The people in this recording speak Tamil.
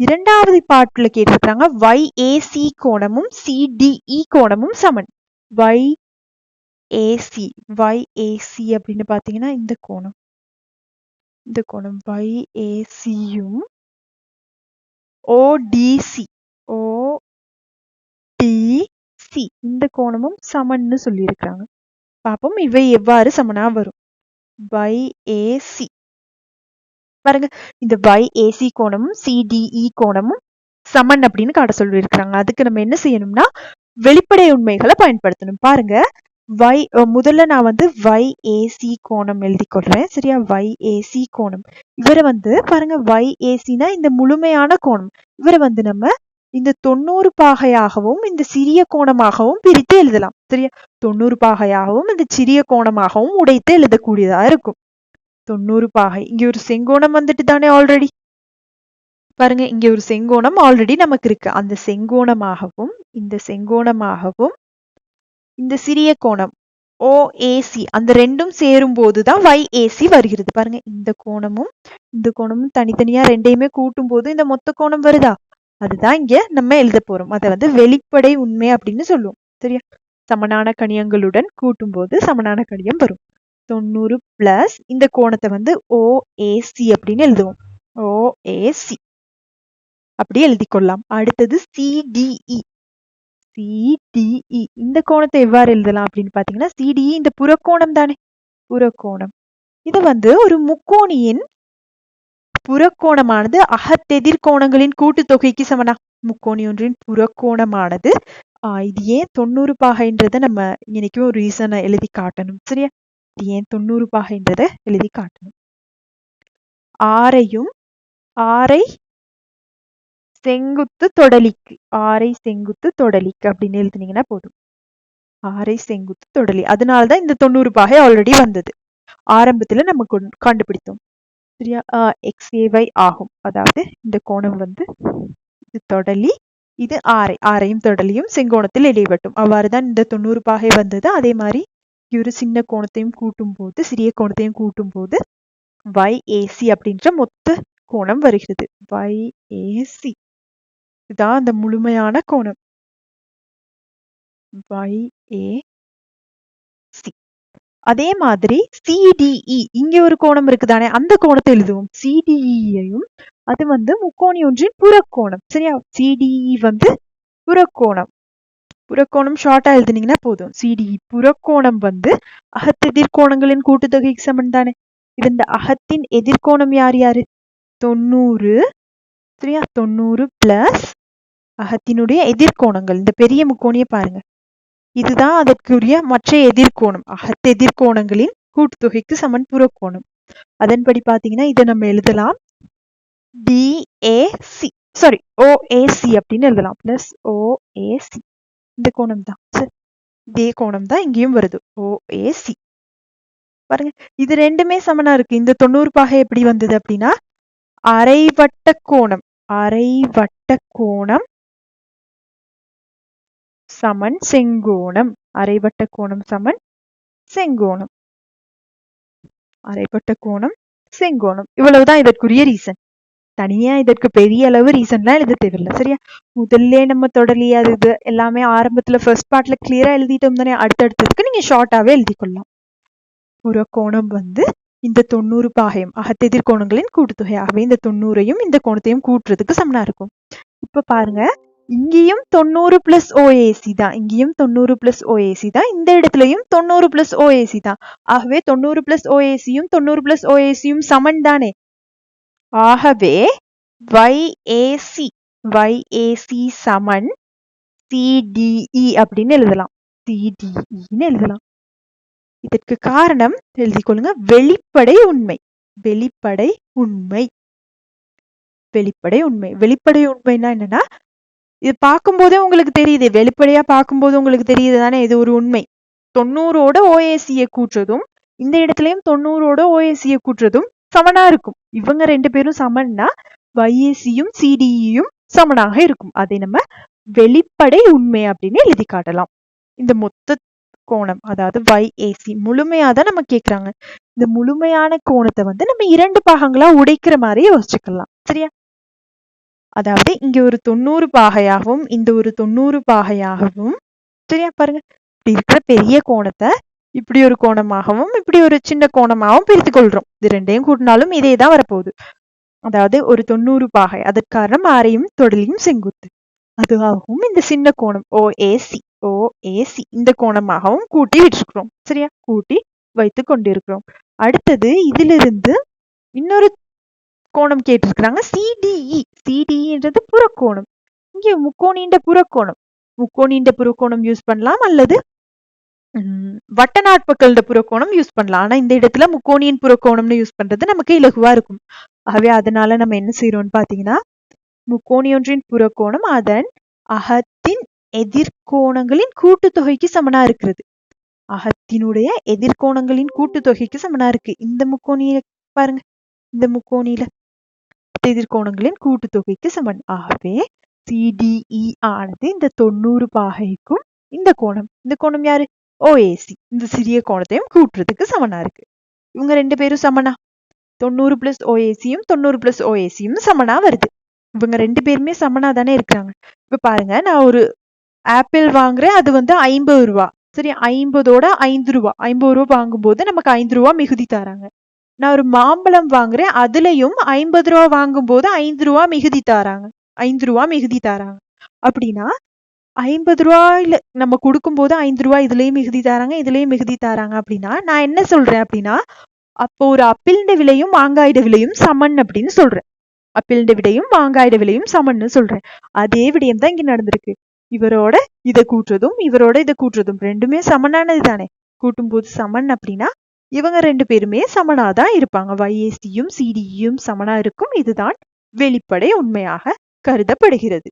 இரண்டாவது பாட்டுல கேட்டிருக்காங்க ஏசி கோணமும் சிடிஇ e கோணமும் சமன். வை ஏசி வை ஏசி அப்படின்னு பாத்தீங்கன்னா இந்த கோணம். இந்த கோணம் வை ஏசியும் ஓடிசி ஓ டிசி இந்த கோணமும் சமன்னு சொல்லியிருக்காங்க பார்ப்போம் இவை எவ்வாறு சமனா வரும்? YAC பாருங்க. இந்த YAC கோணமும் சிடிஇ e கோணமும் சமன் அப்படின்னு காட்ட சொல்லியிருக்கிறாங்க. அதுக்கு நம்ம என்ன செய்யணும்னா வெளிப்படை உண்மைகளை பயன்படுத்தணும். பாருங்க. வை முதல்ல நான் வந்து வை ஏசி கோணம் எழுதி கொள்றேன். சரியா? ஏசி கோணம். இவரை வந்து பாருங்க. வை ஏசினா இந்த முழுமையான கோணம். இவரை வந்து நம்ம இந்த தொண்ணூறு பாகையாகவும் இந்த சிறிய கோணமாகவும் பிரித்து எழுதலாம். சரியா? தொண்ணூறு பாகையாகவும் இந்த சிறிய கோணமாகவும் உடைத்து எழுதக்கூடியதா இருக்கும். தொண்ணூறு பாகை இங்க ஒரு செங்கோணம் வந்துட்டு தானே ஆல்ரெடி பாருங்க இங்க ஒரு செங்கோணம் ஆல்ரெடி நமக்கு இருக்கு. அந்த செங்கோணமாகவும் இந்த செங்கோணமாகவும் இந்த சிறிய கோணம் OAC அந்த ரெண்டும் சேரும் போதுதான் ஏசி வருகிறது. பாருங்க இந்த கோணமும் இந்த கோணமும் தனித்தனியா ரெண்டையுமே கூட்டும் போது இந்த மொத்த கோணம் வருதா? அதுதான் இங்க நம்ம எழுத போறோம். அதை வந்து வெளிப்படை உண்மை அப்படின்னு சொல்லுவோம். சரியா? சமனான கணியங்களுடன் கூட்டும் போது சமனான கணியம் வரும். தொண்ணூறு பிளஸ் இந்த கோணத்தை வந்து ஓஏசி அப்படின்னு எழுதுவோம். ஓஏசி அப்படி எழுதி கொள்ளலாம். அடுத்தது சிடிஇ சிடிஇ இந்த கோணத்தை எவ்வாறு எழுதலாம் அப்படின்னு பாத்தீங்கன்னா சிடிஇ இந்த புறக்கோணம் தானே. புறக்கோணம். இது வந்து ஒரு முக்கோணியின் புறக்கோணமானது அகத்தெதிர் கோணங்களின் கூட்டுத்தொகைக்கு சமனா. முக்கோணி ஒன்றின் புறக்கோணமானது ஆஹ் இது ஏன் தொண்ணூறு பாகைன்றத நம்ம இன்னைக்கு ஒரு ரீசனை எழுதி காட்டணும். சரியா? ஏன் தொண்ணூறு பாகைன்றத எழுதி காட்டணும். ஆரையும் ஆரை செங்குத்து தொடலிக்கு ஆரை செங்குத்து தொடலிக்கு அப்படின்னு எழுதுனீங்கன்னா போதும். ஆரை செங்குத்து தொடலி. அதனாலதான் இந்த தொண்ணூறு பாகை ஆல்ரெடி வந்தது. ஆரம்பத்துல நம்ம கண்டுபிடித்தோம். சரியா? எக்ஸ்ஏவை ஆகும். அதாவது இந்த கோணம் வந்து இது தொடலி இது ஆரை. ஆரையும் தொடலியும் செங்கோணத்தில் இடைவட்டும் அவ்வாறுதான் இந்த தொண்ணூறு பாகை வந்தது. அதே மாதிரி ஒரு சின்ன கோணத்தையும் கூட்டும் போது சிறிய கோணத்தையும் கூட்டும் போது YAC அப்படின்ற மொத்த கோணம் வருகிறது. YAC இதுதான் அந்த முழுமையான கோணம். YAC அதே மாதிரி CDE இங்க ஒரு கோணம் இருக்குதானே? அந்த கோணத்தை எழுதுவோம். CDE-யையும் அது வந்து முக்கோணி ஒன்றின் புறக்கோணம். சரியா? CDE வந்து புறக்கோணம். புறக்கோணம் ஷார்ட்டா எழுதுனீங்கன்னா போதும். சிடி புறக்கோணம் வந்து அகத்தெதிர்கோணங்களின் கூட்டுத்தொகைக்கு சமன் தானே. இது இந்த அகத்தின் எதிர்கோணம் யார் யாரு? தொண்ணூறு. சரியா? தொண்ணூறு பிளஸ் அகத்தினுடைய எதிர்கோணங்கள் இந்த பெரிய முக்கோணியை பாருங்க. இதுதான் அதற்குரிய மற்ற எதிர்கோணம் அகத்தெதிர்கோணங்களின் கூட்டுத்தொகைக்கு சமன் புறக்கோணம். அதன்படி பாத்தீங்கன்னா இதை நம்ம எழுதலாம். டிஏசி சாரி ஓஏசி அப்படின்னு எழுதலாம். பிளஸ் ஓஏசி இந்த கோணம் தான். சரி. இதே கோணம் தான் இங்கேயும் வருது. ஓஏசி பாருங்க. இது ரெண்டுமே சமனா இருக்கு. இந்த தொண்ணூறு பாகை எப்படி வந்தது அப்படின்னா அரைவட்ட கோணம் அரைவட்ட கோணம் சமன் செங்கோணம். அரைவட்ட கோணம் சமன் செங்கோணம். அரைவட்ட கோணம் செங்கோணம். இவ்வளவுதான் இதற்குரிய ரீசன் தனியா இதற்கு பெரிய அளவு ரீசன்லாம் எழுத தேவையில்லை சரியா? முதல்ல நம்ம தொடலி அது இது. எல்லாமே ஆரம்பத்துல ஃபர்ஸ்ட் பார்ட்ல கிளியரா எழுதிட்டோம் தானே? அடுத்தடுத்ததுக்கு நீங்க ஷார்ட்டாவே எழுதி கொள்ளலாம். ஒரு கோணம் வந்து இந்த தொண்ணூறு பாகையும் அகத்தெதிர் கோணங்களின் கூட்டுத்தொகை. ஆகவே இந்த தொண்ணூறையும் இந்த கோணத்தையும் கூட்டுறதுக்கு சமனா இருக்கும். இப்ப பாருங்க இங்கேயும் தொண்ணூறு பிளஸ் ஓஏசி தான். இங்கேயும் தொண்ணூறு பிளஸ் ஓஏசி தான். இந்த இடத்துலயும் தொண்ணூறு பிளஸ் ஓஏசி தான். ஆகவே தொண்ணூறு பிளஸ் ஓஏசியும் தொண்ணூறு பிளஸ் ஓஏசியும் சமன் தானே? ஆகவே YAC YAC சமன் CDE அப்படின்னு எழுதலாம். CDEன்னு எழுதலாம். இதற்கு காரணம் எழுதி கொள்ளுங்க. வெளிப்படை உண்மை. வெளிப்படை உண்மை. வெளிப்படை உண்மை. வெளிப்படை உண்மைன்னா என்னன்னா இது பார்க்கும்போதே உங்களுக்கு தெரியுது. வெளிப்படையா பார்க்கும்போது உங்களுக்கு தெரியுது தானே இது ஒரு உண்மை. தொண்ணூறோட ஓஏசியை கூற்றதும் இந்த இடத்துலயும் தொண்ணூறோட ஓஏசியை கூற்றதும் சமனா இருக்கும். இவங்க ரெண்டு பேரும் சமன்னா வைஏசியும் சிடிஇயும் சமனாக இருக்கும். அதை நம்ம வெளிப்படை உண்மை அப்படின்னு எழுதி காட்டலாம். இந்த மொத்த கோணம் அதாவது YAC முழுமையா தான் நம்ம கேக்குறாங்க. இந்த முழுமையான கோணத்தை வந்து நம்ம இரண்டு பாகங்களா உடைக்கிற மாதிரி யோசிச்சுக்கலாம். சரியா? அதாவது இங்க ஒரு தொண்ணூறு பாகையாகவும் இந்த ஒரு தொண்ணூறு பாகையாகவும் சரியா? பாருங்க. இப்படி இருக்கிற பெரிய கோணத்தை இப்படி ஒரு கோணமாகவும் இப்படி ஒரு சின்ன கோணமாகவும் பிரித்து கொள்றோம். இது ரெண்டையும் கூட்டினாலும் இதே தான் வரப்போகுது. அதாவது ஒரு தொண்ணூறு பாகை. அதற்காரணம் ஆரையும் செங்குத்து. அதுவாகவும் இந்த சின்ன கோணம் ஓ ஏசி ஓ ஏசி இந்த கோணமாகவும் கூட்டி விட்டுருக்கிறோம். சரியா? கூட்டி வைத்து கொண்டிருக்கிறோம். அடுத்தது இதிலிருந்து இன்னொரு கோணம் கேட்டிருக்கிறாங்க சிடிஇ சிடிஇன்றது புறக்கோணம். இங்கே முக்கோணின்ற புறக்கோணம். முக்கோணின்ற புறக்கோணம் யூஸ் பண்ணலாம் அல்லது வட்ட நாட்பக்கல்ட புறக்கோணம் யூஸ் பண்ணலாம். ஆனா இந்த இடத்துல முக்கோணியின் புறக்கோணம்னு யூஸ் பண்றது நமக்கு இலகுவா இருக்கும். ஆகவே அதனால நம்ம என்ன செய்யறோம்னு பாத்தீங்கன்னா முக்கோணியொன்றின் புறக்கோணம் அதன் அகத்தின் எதிர்கோணங்களின் கூட்டுத்தொகைக்கு சமனா இருக்கிறது. அகத்தினுடைய எதிர்கோணங்களின் கூட்டுத்தொகைக்கு சமனா இருக்கு. இந்த முக்கோணியில பாருங்க. இந்த முக்கோணியில எதிர்கோணங்களின் கூட்டுத்தொகைக்கு சமன். ஆகவே சிடிஇ ஆனது இந்த தொண்ணூறு பாகைக்கும் இந்த கோணம். இந்த கோணம் யாரு? ஓஏசி இந்த சிறிய கோணத்தையும் கூட்டுறதுக்கு சமனா இருக்கு. இவங்க ரெண்டு பேரும் சமனா. தொண்ணூறு பிளஸ் ஓஏசியும் தொண்ணூறு பிளஸ் ஓஏசியும் சமனா வருது. இவங்க ரெண்டு பேருமே சமனா தானே இருக்கிறாங்க. இப்ப பாருங்க நான் ஒரு ஆப்பிள் வாங்குறேன் அது வந்து ஐம்பது ரூபா. சரி ஐம்பதோட ஐந்து ரூபா. ஐம்பது ரூபா வாங்கும்போது நமக்கு ஐந்து ரூபா மிகுதி தராங்க. நான் ஒரு மாம்பழம் வாங்குறேன் அதுலயும் ஐம்பது ரூபா வாங்கும்போது ஐந்து ரூபா மிகுதி தராங்க. ஐந்து ரூபா மிகுதி தராங்க. அப்படின்னா ஐம்பது ரூபாயில நம்ம கொடுக்கும்போது ஐந்து ரூபா இதுலயும் மிகுதி தராங்க இதுலயும் மிகுதி தராங்க அப்படின்னா நான் என்ன சொல்றேன் அப்படின்னா அப்போ ஒரு அப்பிள்ட விலையும் மாங்காயிட விலையும் சமன் அப்படின்னு சொல்றேன். அப்பிள்ட விடையும் மாங்காயிட விலையும் சமன்னு சொல்றேன். அதே விடயம் தான் இங்க நடந்திருக்கு. இவரோட இதை கூட்டுறதும் இவரோட இதை கூட்டுறதும் ரெண்டுமே சமனானது தானே. கூட்டும்போது சமன் அப்படின்னா இவங்க ரெண்டு பேருமே சமனாதான் இருப்பாங்க. வைஎஸ்டியும் சிடியும் சமனா இருக்கும். இதுதான் வெளிப்படை உண்மையாக கருதப்படுகிறது.